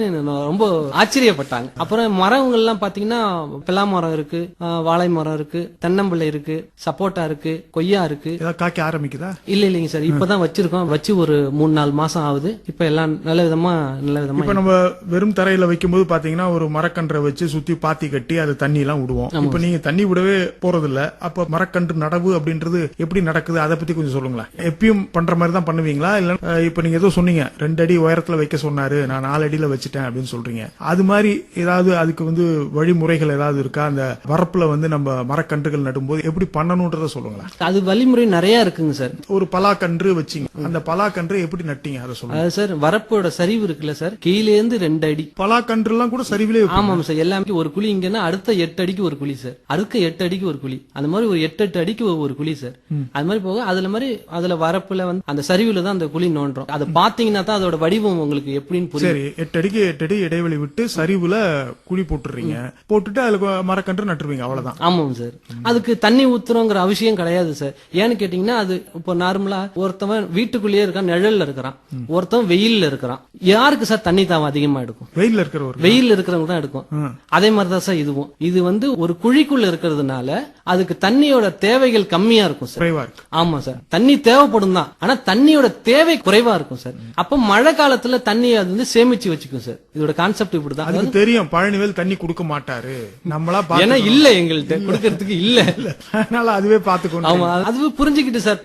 ரொம்ப ஆச்சரியப்பட்டாங்க. அப்புறம் மரங்கள் எல்லாம் பாத்தீங்கன்னா பிலா மரம் இருக்கு வாழை மரம் இருக்கு தென்னம்பிள்ளை இருக்கு சப்போட்டா இருக்கு கொய்யா இருக்கு. காய்க்க ஆரம்பிக்குதா? இல்ல இல்லைங்க சார். இப்பதான் வச்சிருக்கோம். வச்சு ஒரு மூணு நாலு மாசம் ஆகுது. இப்ப எல்லாம் நல்ல விதமா நல்ல விதமா இப்ப நம்ம வெறும் தரையில வைக்கும்போது பாத்தீங்கன்னா ஒரு மரக்கன்றை வச்சு சுத்தி பாத்தி கட்டி அது தண்ணி எல்லாம் விடுவோம் இப்ப நீங்க தண்ணி விடவே போறது இல்ல அப்ப மரக்கன்று நடவு அப்படின்றது எப்படி நடக்குது? அதை பத்தி கொஞ்சம் சொல்லுங்களேன். எப்பயும் பண்ற மாதிரி தான் பண்ணுவீங்களா? இல்ல இப்ப நீங்க ஏதோ சொன்னீங்க ரெண்டு அடி உயரத்துல வைக்க சொன்னாரு நான் நாலு அடியில வச்சுட்டேன் அப்படின்னு சொல்றீங்க. அது மாதிரி ஏதாவது அதுக்கு வந்து வழிமுறைகள் ஏதாவது இருக்கா? அந்த வரப்புல வந்து நம்ம மரக்கன்றுகள் நடும்போது எப்படி பண்ணணும்ன்றத சொல்லுங்களேன். அது வழிமுறை நிறைய இருக்குங்க சார். ஒரு பலாக்கன்று வச்சீங்க. அந்த பலாக்கன்று எப்படி நட்டீங்க? அதை சொல்லுங்க. சார் வரப்போட சரிவு இருக்குல்ல சார். கீழே இருந்து ரெண்டு அடி பலாக்கன்று எல்லாம் கூட சரிவிலே. ஆமாம் சார் எல்லாமே ஒரு குழி இங்கன்னா அடுத்த எட்டு அடிக்கு ஒரு குழி சார். அடுத்த எட்டு அடிக்கு ஒரு குழி. அந்த மாதிரி ஒரு எட்டு எட்டு அடிக்கு ஒரு- குழி சார். அது மாதிரி போக அதுல மாதிரி அதுல வரப்புல வந்து அந்த சரிவுல தான் அந்த குழி நோண்டுறோம். அதை பாத்தீங்கன்னா தான் அதோட வடிவம் உங்களுக்கு எப்படின்னு சரி எட்டு அடிக்கு எட்டு அடி இடைவெளி விட்டு சரிவுல குழி போட்டுறீங்க. போட்டுட்டு அதுல மரக்கன்று நட்டுருவீங்க அவ்வளவுதான். ஆமாம் சார். அதுக்கு தண்ணி ஊத்துறோங்கிற அவசியம் கிடையாது சார். ஏன்னு கேட்டீங்கன்னா அது இப்போ நார்மலா ஒருத்தவன் வீட்டுக்குள்ளேயே இருக்கான் நிழல்ல இருக்கிறான். ஒருத்தன் வெயில்ல இருக்கிறான். யாருக்கு சார் தண்ணி தாவம் அதிகமா எடுக்கும்? வெயில்ல இருக்கிறவர் வெயில்ல இருக்கிறவங்க தான் எடுக்கும். அதே மாதிரிதான் சார் இதுவும். இது வந்து ஒரு குழிக்குள்ள இருக்கிறதுனால அதுக்கு தண்ணியோட தேவைகள் கம்மியா இருக்கும் சார். ஆமா சார். தண்ணி தேவைப்படும் தான். ஆனா தண்ணியோட தேவை குறைவா இருக்கும் சார். அப்ப மழை காலத்துல தண்ணியை அது வந்து சேமிச்சு வச்சுக்கும் சார். இதோட கான்செப்ட் இப்படிதான். அதுக்கு தெரியும் பழனிவேல் தண்ணி கொடுக்க மாட்டாரு. நம்மளா ஏன்னா இல்ல எங்கள்கிட்ட கொடுக்கறதுக்கு இல்ல. அதனால அதுவே பாத்துக்கணும் ஆமா அதுவே புரிஞ்சுக்கிட்டு சார்.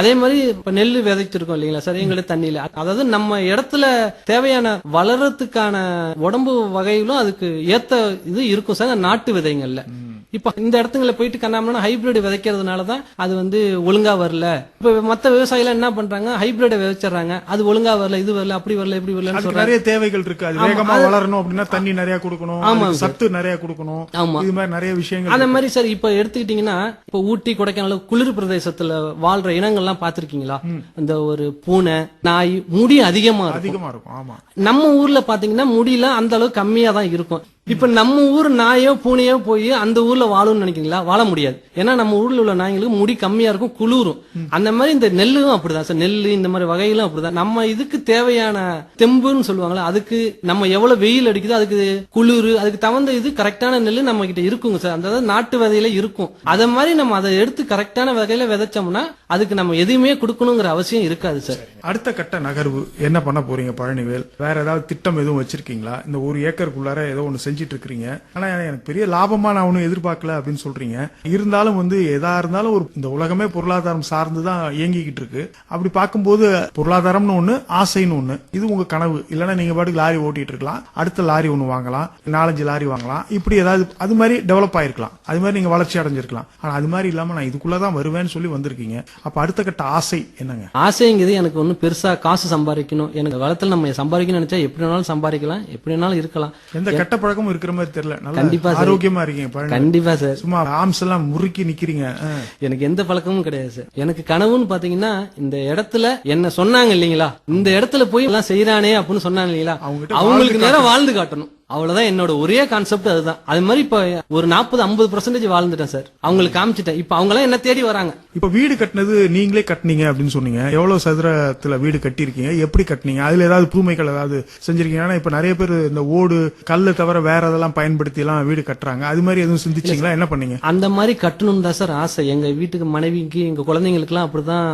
அதே மாதிரி இப்ப நெல்லு விதைச்சிருக்கோம் இல்லைங்களா சார்? எங்களுக்கு தண்ணியில அதாவது நம்ம இடத்துல தேவையான வளர்றதுக்கான உடம்பு வகையிலும் அதுக்கு ஏத்த இது இருக்கும் சார். நாட்டு விதைங்கள்ல. இப்ப இந்த இடத்துங்கள போயிட்டு கண்ணாமனா ஹைபிரிட் விதைக்கிறதுனால தான் அது வந்து ஒழுங்கா வரல. இப்ப மத்த விவசாயிகள் என்ன பண்றாங்க? ஹைபிரிட விதைச்சிடுறாங்க. அது ஒழுங்கா வரல இது வரல அப்படி வரல இப்படி சொல்றாங்க. நிறைய தேவைகள் இருக்கு. அது வேகமா வளரணும் அப்படின்னா தண்ணி நிறைய கொடுக்கணும். அதுக்கு சத்து நிறைய கொடுக்கணும். ஆமா. இது மாதிரி நிறைய விஷயங்கள் அந்த மாதிரி சார் இப்ப எடுத்துக்கிட்டீங்கன்னா இப்ப ஊட்டி கொடைக்கானல் குளிர் பிரதேசத்துல வாழ்ற இனங்கள்லாம் பாத்திருக்கீங்களா இந்த ஒரு பூனை நாய் முடி அதிகமா அதிகமா இருக்கும் ஆமா. நம்ம ஊர்ல பாத்தீங்கன்னா முடியெல்லாம் அந்த அளவுக்கு கம்மியா தான் இருக்கும். இப்ப நம்ம ஊர் நாயோ பூனையோ போய் அந்த ஊர்ல வாழும்னு நினைக்கிறீங்களா? வாழ முடியாது. ஏன்னா நம்ம ஊர்ல உள்ள நாய்களுக்கு முடி கம்மியா இருக்கும் குளிரும். அந்த மாதிரி இந்த நெல்லும் அப்படிதான். சார் நெல்லு இந்த மாதிரி வகைகளும் அப்படிதான். நம்ம இதுக்கு தேவையான தெம்புன்னு சொல்லுவாங்கல்ல அதுக்கு நம்ம எவ்வளவு வெயில் அடிக்குதோ அதுக்கு குளிர் அதுக்கு தகுந்த இது கரெக்டான நெல்லு நம்ம கிட்ட இருக்குங்க சார். அந்த நாட்டு விதையில இருக்கும். அத மாதிரி நம்ம அதை எடுத்து கரெக்டான வகையில விதைச்சோம்னா அதுக்கு நம்ம எதுவுமே கொடுக்கணுங்கிற அவசியம் இருக்காது சார். அடுத்த கட்ட நகர்வு என்ன பண்ண போறீங்க பழனிவேல்? வேற ஏதாவது திட்டம் எதுவும் வச்சிருக்கீங்களா? இந்த ஒரு ஏக்கருக்குள்ளார ஏதோ ஒன்று செஞ்சிட்டு இருக்கீங்க ஆனா எனக்கு பெரிய லாபமா நான் ஒன்றும் எதிர்பார்க்கல அப்படின்னு சொல்றீங்க. இருந்தாலும் வந்து எதா இருந்தாலும் ஒரு இந்த உலகமே பொருளாதாரம் சார்ந்துதான் இயங்கிக்கிட்டு இருக்கு அப்படி பார்க்கும்போது பொருளாதாரம்னு ஒண்ணு ஆசைன்னு ஒண்ணு. இது உங்க கனவு. இல்லைன்னா நீங்க பாட்டுக்கு லாரி ஓட்டிட்டு இருக்கலாம் அடுத்த லாரி ஒண்ணு வாங்கலாம். நாலஞ்சு லாரி வாங்கலாம். இப்படி ஏதாவது அது மாதிரி டெவலப் ஆயிருக்கலாம். அது மாதிரி நீங்க வளர்ச்சி அடைஞ்சிருக்கலாம். ஆனா அது மாதிரி இல்லாம நான் இதுக்குள்ளதான் வருவேன்னு சொல்லி வந்திருக்கீங்க. அப்ப அடுத்த கட்ட ஆசை என்னங்க? ஆசைங்கிறது எனக்கு ஒன்றும் பெருசா காசு சம்பாதிக்கணும். எனக்கு காலத்துல நம்ம சம்பாதிக்கணும்னு நினைச்சா எப்படி வேணாலும் சம்பாதிக்கலாம் எப்படி வேணாலும் இருக்கலாம். எந்த கெட்ட பழக்கமும் இருக்கிற மாதிரி தெரியல. கண்டிப்பா நல்லா சார். ஆரோக்கியமா இருக்கீங்க பழனி. கண்டிப்பா சார். சும்மா ஆர்ம்ஸ் எல்லாம் முறுக்கி நிக்கிறீங்க. ஆ. எனக்கு எந்த பழக்கமும் கிடையாது சார். எனக்கு கனவுன்னு பாத்தீங்கன்னா இந்த இடத்துல என்ன சொன்னாங்க இல்லீங்களா? இந்த இடத்துல போய் எல்லாம் செய்யறானே அப்படின்னு சொன்னாங்க இல்லீங்களா? அவங்ககிட்ட அவங்களுக்கு நேரம் வாழ்ந்து காட்டணும். அவ்வளவுதான் என்னோட ஒரே கான்செப்ட் அதுதான். அது மாதிரி இப்ப ஒரு நாற்பது ஐம்பது பர்சன்டேஜ் வாழ்ந்துட்டேன் சார். அவங்களுக்கு காமிச்சிட்டேன். இப்ப அவங்க எல்லாம் என்ன தேடி வராங்க. இப்ப வீடு கட்டினது நீங்களே கட்டினீங்க அப்படின்னு சொன்னீங்க. எவ்வளவு சதுரத்துல வீடு கட்டியிருக்கீங்க? எப்படி கட்டினீங்க? அதுல ஏதாவது புதுமைகள் ஏதாவது செஞ்சிருக்கீங்க? ஏன்னா இப்ப நிறைய பேர் இந்த ஓடு கல்லு தவிர வேற இதெல்லாம் பயன்படுத்தி எல்லாம் வீடு கட்டுறாங்க. அது மாதிரி எதுவும் சிந்திச்சீங்களா? என்ன பண்ணீங்க? அந்த மாதிரி கட்டணும்னு தான் சார் ஆசை. எங்க வீட்டுக்கு மனைவிக்கு எங்க குழந்தைங்களுக்குலாம் அப்படிதான்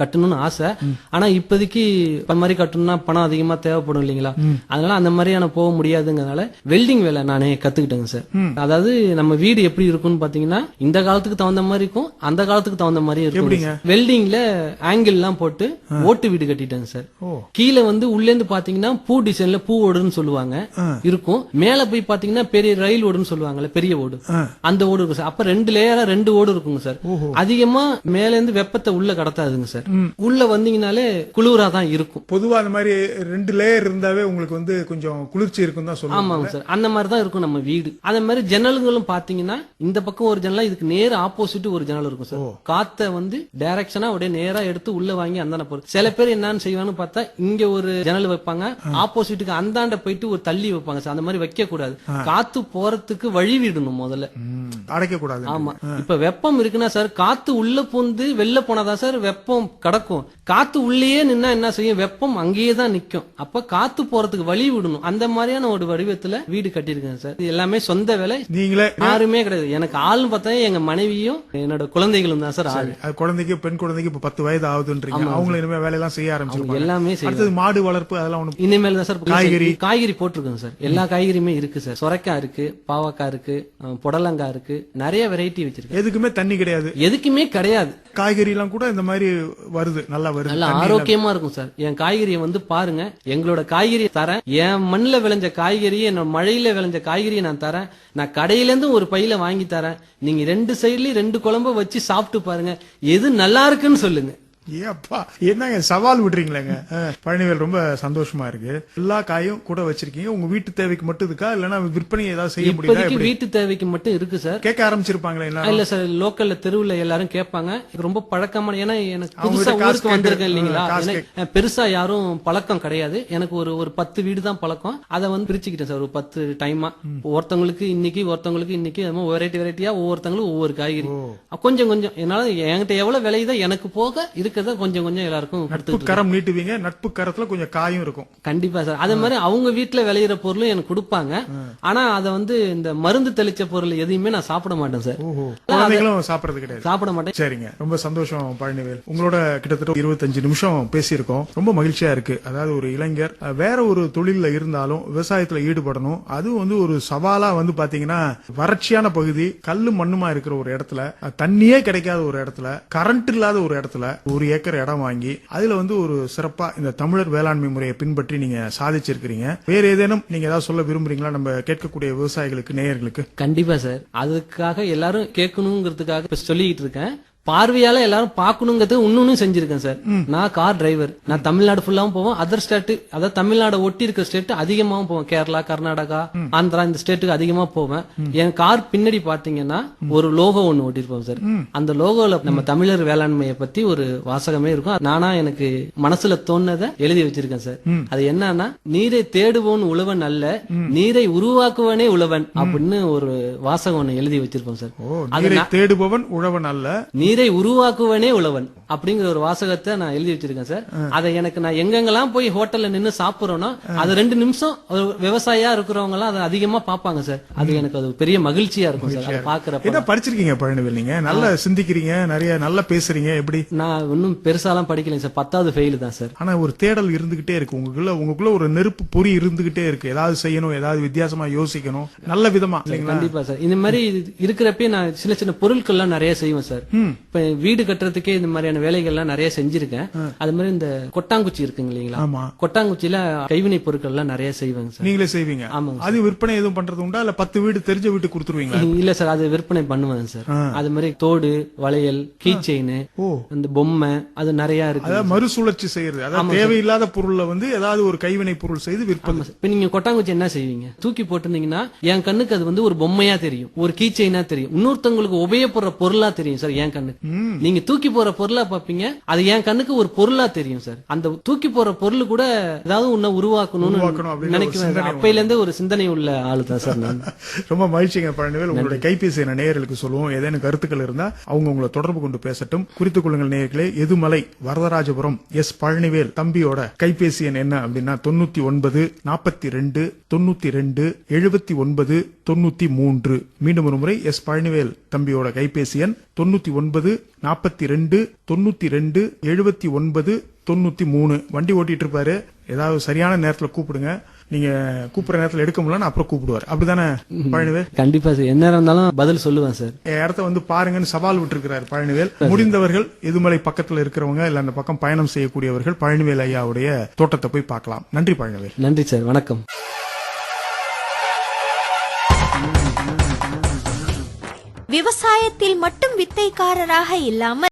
கட்டணும்னு ஆசை. ஆனா இப்போதைக்கு இந்த மாதிரி கட்டணும்னா பணம் அதிகமா தேவைப்படும் இல்லைங்களா? அதனால அந்த மாதிரியான போக முடியாதுங்கிறதுனால வெல்டிங் வேலை நானே கத்துக்கிட்டேங்க சார் அதாவது நம்ம வீடு எப்படி இருக்கும்னு பாத்தீங்கன்னா இந்த காலத்துக்கு தகுந்த மாதிரி இருக்கும் அந்த காலத்துக்கு தகுந்த மாதிரி? இருக்கும். வெல்டிங்ல ஆங்கிள் எல்லாம் போட்டு ஓட்டு வீடு கட்டிட்டேங்க சார் கீழே வந்து உள்ள இருந்து பாத்தீங்கன்னா பூ டிசைன்ல பூ ஓடுன்னு சொல்லுவாங்க. இருக்கும். மேல போய் பாத்தீங்கன்னா பெரிய ரயில் ஓடுன்னு சொல்லுவாங்கல்ல பெரிய ஓடு. அந்த ஓடு இருக்கும் சார் அப்ப ரெண்டு லேயரா ரெண்டு ஓடு இருக்குங்க சார் அதிகமா மேல இருந்து வெப்பத்தை உள்ள கடத்தாதுங்க சார் உள்ள வந்தீங்கனாலே குளிரா தான் இருக்கும். பொதுவா அந்த மாதிரி ரெண்டு லேயர் இருந்தாவே உங்களுக்கு வந்து கொஞ்சம் குளிர்ச்சி இருக்கும் தான் சொல்லுவாங்க. ஆமாங்க சார். அந்த மாதிரி தான் இருக்கும் நம்ம வீடு. அதே மாதிரி ஜன்னல்களும் பாத்தீங்கன்னா இந்த பக்கம் ஒரு ஜன்னலா இதுக்கு நேர் ஆப்போசிட் ஒரு ஜன்னல் இருக்கும் சார். காத்த வந்து டைரக்ஷனா அப்படியே நேரா எடுத்து உள்ள வாங்கி அந்தாண்ட போறது சில பேர் என்னன்னு செய்வான்னு பார்த்தா இங்க ஒரு ஜன்னல் வைப்பாங்க ஆப்போசிட்டுக்கு அந்தாண்ட போயிட்டு ஒரு தள்ளி வைப்பாங்க சார். அந்த மாதிரி வைக்க கூடாது காத்து போறதுக்கு வழி விடணும் முதல்ல. அடைக்க கூடாது ஆமா. இப்ப வெப்பம் இருக்குன்னா சார் காத்து உள்ள பூந்து வெளில போனாதான் சார் வெப்பம் கடக்கும். காத்து உள்ளேயே நின்னா என்ன செய்யும்? வெப்பம் அங்கேயே தான் நிக்கும். அப்ப காத்து போறதுக்கு வழி விடணும். அந்த மாதிரியான ஒரு வடிவத்துல வீடு கட்டியிருக்கேன் சார். இது எல்லாமே சொந்த வேலை. நீங்களே? யாருமே கிடையாது. எனக்கு ஆள்னு பார்த்தா எங்க மனைவியும் என்னோட குழந்தைகளும் தான் சார் ஆள். அது குழந்தைக்கு பெண் குழந்தைக்கு இப்ப பத்து வயது ஆகுதுன்றீங்க. அவங்களும் இனிமே வேலையெல்லாம் செய்ய ஆரம்பிச்சிருப்பாங்க. எல்லாமே செய்யும் அடுத்தது மாடு வளர்ப்பு அதெல்லாம் ஒண்ணு இனிமேல் தான் சார் காய்கறி? காய்கறி போட்டிருக்கோங்க சார். எல்லா காய்கறியுமே இருக்கு சார். சொரைக்காய் இருக்கு பாவக்காய் இருக்கு அஹ், புடலங்காய் இருக்கு. நிறைய வெரைட்டி வச்சிருக்கேன். எதுக்குமே தண்ணி கிடையாது. எதுக்குமே கிடையாது. காய்கறி எல்லாம் கூட இந்த மாதிரி வருது. நல்லா வருது. நல்ல ஆரோக்கியமா இருக்கும் சார். என் காய்கறியை வந்து பாருங்க. எங்களோட காய்கறி தரேன். என் மண்ணுல விளைஞ்ச காய்கறி என்னோட மழையில விளைஞ்ச காய்கறியை நான் தரேன். நான் கடையிலேருந்து ஒரு பையில வாங்கி தரேன். நீங்க ரெண்டு சைட்லயும் ரெண்டு குழம்ப வச்சு சாப்பிட்டு பாருங்க. எது நல்லா இருக்குன்னு சொல்லுங்க. ஏப்பா என்னங்க சவால் விடுறீங்களேங்க? பழனிவேல் ரொம்ப சந்தோஷமா இருக்கு. எல்லா காயும் கூட வச்சிருக்கீங்க. உங்க வீட்டு தேவைக்கு மட்டும் இருக்கா? இல்லைன்னா விற்பனை ஏதாவது செய்ய எப்படி? வீட்டு தேவைக்கு மட்டும் இருக்கு சார். கேட்க ஆரம்பிச்சிருப்பாங்களே இல்ல சார் லோக்கல்ல தெருவுல எல்லாரும் கேட்பாங்க. ரொம்ப பழக்கமான ஏன்னா எனக்கு புதுசா ஊருக்கு வந்திருக்கேன் இல்லைங்களா? பெருசா யாரும் பழக்கம் கிடையாது. எனக்கு ஒரு ஒரு பத்து வீடு தான் பழக்கம். அதை வந்து பிரிச்சுக்கிட்டேன் சார் ஒரு பத்து டைமா. ஒருத்தவங்களுக்கு இன்னைக்கு ஒருத்தவங்களுக்கு இன்னைக்கு வெரைட்டி வெரைட்டியா ஒவ்வொருத்தவங்களுக்கும் ஒவ்வொரு காய்கறி. கொஞ்சம் கொஞ்சம். என்னால என்கிட்ட எவ்வளவு விளையுதோ எனக்கு போக இருக்கிறத கொஞ்சம் கொஞ்சம் எல்லாருக்கும் நட்பு கரம் நீட்டுவீங்க நட்பு கரத்துல கொஞ்சம் காயும் இருக்கும். கண்டிப்பா சார். அதே மாதிரி அவங்க வீட்டுல விளையிற பொருளும் எனக்கு கொடுப்பாங்க. ஆனா அதை வந்து இந்த மருந்து தெளிச்ச பொருள் எதையுமே நான் சாப்பிட மாட்டேன் சார். குழந்தைகளும் சாப்பிடுறது கிடையாது. சாப்பிட மாட்டேன். சரிங்க. ரொம்ப சந்தோஷம் பழனிவேல். உங்களோட கிட்டத்தட்ட இருபத்தஞ்சு நிமிஷம் பேசியிருக்கோம். ரொம்ப மகிழ்ச்சியா இருக்கு. அதாவது ஒரு இளைஞர் வேற ஒரு தொழில்ல இருந்தாலும் விவசாயத்துல ஈடுபடணும். அதுவும் வந்து ஒரு சவாலா வந்து பாத்தீங்கன்னா வறட்சியான பகுதி கல்லு மண்ணுமா இருக்கிற ஒரு இடத்துல தண்ணியே கிடைக்காத ஒரு இடத்துல கரண்ட் இல்லாத ஒரு இடத்துல ஒரு ஏக்கர் இடம் வாங்கி அதுல வந்து ஒரு சிறப்பா இந்த தமிழர் வேளாண்மை முறையை பின்பற்றி நீங்க சாதிச்சிருக்கிறீங்க. வேற ஏதேனும் நீங்க ஏதாவது சொல்ல விரும்புறீங்களா? நம்ம கேட்கக்கூடிய விவசாயிகளுக்கு நேயர்களுக்கு. கண்டிப்பா சார். அதுக்காக எல்லாரும் கேட்கணுங்கிறதுக்காக சொல்லிக்கிட்டு இருக்கேன். பார்வையால எல்லாரும் பார்க்கணுங்கிறது இன்னொன்னு செஞ்சிருக்கேன் சார். நான் கார் டிரைவர் நான் தமிழ்நாடு ஃபுல்லாவும் போவேன். அதர் ஸ்டேட் அதாவது தமிழ்நாடு ஒட்டி இருக்க ஸ்டேட் அதிகமாவும் போவேன். கேரளா கர்நாடகா ஆந்திரா இந்த ஸ்டேட்டுக்கு அதிகமா போவேன். என் கார் பின்னாடி பாத்தீங்கன்னா ஒரு லோகோ ஒண்ணு ஓட்டிருப்போம் சார். அந்த லோகோல நம்ம தமிழர் வேளாண்மையை பத்தி ஒரு வாசகமே இருக்கும். நானா எனக்கு மனசுல தோணுனதை எழுதி வச்சிருக்கேன் சார். அது என்னன்னா நீரை தேடுவோன் உழவன் அல்ல நீரை உருவாக்குவனே உழவன் அப்படின்னு ஒரு வாசகம் ஒண்ணு எழுதி வச்சிருப்போம் சார். அது தேடுபவன் உழவன் அல்ல. நீரை உருவாக்குவனே உழவன். அப்படிங்கிற ஒரு வாசகத்தை நான் எழுதி வச்சிருக்கேன் சார். அதை எனக்கு நான் எங்கெங்கெல்லாம் போய் ஹோட்டல்ல நின்னு சாப்பிடுறேனோ அது ரெண்டு நிமிஷம் விவசாயியா இருக்கிறவங்க எல்லாம் அதை அதிகமா பாப்பாங்க சார். அது எனக்கு அது பெரிய மகிழ்ச்சியா இருக்கும் சார். அதை பாக்குறப்ப என்ன படிச்சிருக்கீங்க பழனிவேல் நீங்க? நல்லா சிந்திக்கிறீங்க நிறைய நல்லா பேசுறீங்க எப்படி? நான் இன்னும் பெருசாலாம் படிக்கலைங்க சார். பத்தாவது ஃபெயில் தான் சார். ஆனா ஒரு தேடல் இருந்துகிட்டே இருக்கு. உங்களுக்குள்ள உங்களுக்குள்ள ஒரு நெருப்பு பொறி இருந்துகிட்டே இருக்கு. ஏதாவது செய்யணும் ஏதாவது வித்தியாசமா யோசிக்கணும். நல்ல விதமா கண்டிப்பா சார். இந்த மாதிரி இருக்கிறப்பே நான் சின்ன சின்ன பொருட்கள்லாம் நிறைய செய்வேன் சார். இப்ப வீடு கட்டுறதுக்கே இந்த மாதிரியான வேலைகள்லாம் நிறைய செஞ்சிருக்கேன். அது மாதிரி இந்த கொட்டாங்குச்சி இருக்குங்க இல்லைங்களா? கொட்டாங்குச்சியில கைவினை பொருட்கள்லாம் நிறைய செய்வேங்க சார். நீங்களே செய்வீங்க? ஆமாங்க அது விற்பனை எதுவும் பண்றது உண்டா? இல்ல பத்து வீடு தெரிஞ்ச வீட்டுக்கு கொடுத்துருவீங்களா? இல்ல சார் அது விற்பனை பண்ணுவேன் சார். அது மாதிரி தோடு வளையல் கீ செயின் ஓ. அந்த பொம்மை அது நிறைய இருக்கு. அதாவது மறுசுழற்சி செய்யறது. அதாவது தேவையில்லாத பொருள்ல வந்து ஏதாவது ஒரு கைவினை பொருள் செய்து விற்பது. இப்ப நீங்க கொட்டாங்குச்சி என்ன செய்வீங்க? தூக்கி போட்டிருந்தீங்கன்னா என் கண்ணுக்கு அது வந்து ஒரு பொம்மையா தெரியும். ஒரு கீ செயினா தெரியும். இன்னொருத்தவங்களுக்கு உபயோகப்படுற பொருளா தெரியும் சார் என் கண்ணுக்கு. நீங்க தூக்கி போற பொருளா பாப்பீங்க அது என் கண்ணுக்கு ஒரு பொருளா தெரியும் சார். அந்த தூக்கி போற பொருள் கூட ஏதாவது உன்னை உருவாக்கணும் உருவாக்கணும்னு சார். அப்பையில இருந்தே ஒரு சிந்தனை உள்ள ஆளு தான் சார் நான். <laughs> ரொம்ப மகிழ்ச்சிங்க பழனிவேல். உங்களுடைய கைபேசி நேயர்களுக்கு சொல்லுவோம். ஏதேனும் கருத்துக்கள் இருந்தா அவங்க உங்களை தொடர்பு கொண்டு பேசட்டும். குறித்துக் கொள்ளுங்கள் நேயர்களே எதுமலை வரதராஜபுரம் எஸ் பழனிவேல் தம்பியோட கைபேசி எண் என்ன அப்படின்னா தொண்ணூத்தி ஒன்பது நாற்பத்தி ரெண்டு தொண்ணூத்தி ரெண்டு எழுபத்தி ஒன்பது தொண்ணூத்தி மூன்று. மீண்டும் ஒரு முறை எஸ் பழனிவேல் தம்பியோட கைபேசி எண் தொண்ணூத்தி ஒன்பது நாற்பத்தி ரெண்டு தொண்ணூத்தி ரெண்டு எழுபத்தி ஒன்பது தொண்ணூத்தி மூணு. வண்டி ஓட்டிட்டு இருப்பாரு ஏதாவது சரியான நேரத்துல கூப்பிடுங்க. நீங்க கூப்பிடுற நேரத்துல எடுக்க முடியலன்னா அப்புறம் கூப்பிடுவார். அப்படிதானே பழனிவேல்? கண்டிப்பா சார். என்ன இருந்தாலும் பதில் சொல்லுவேன் சார். இடத்த வந்து பாருங்கன்னு சவால் விட்டுருக்கிறார் பழனிவேல். முடிந்தவர்கள் எதுமலை பக்கத்துல இருக்கிறவங்க இல்ல அந்த பக்கம் பயணம் செய்யக்கூடியவர்கள் பழனிவேல் ஐயாவுடைய தோட்டத்தை போய் பார்க்கலாம். நன்றி பழனிவேல். நன்றி சார். வணக்கம். விவசாயத்தில் மட்டும் வித்தைக்காரராக இல்லாமல்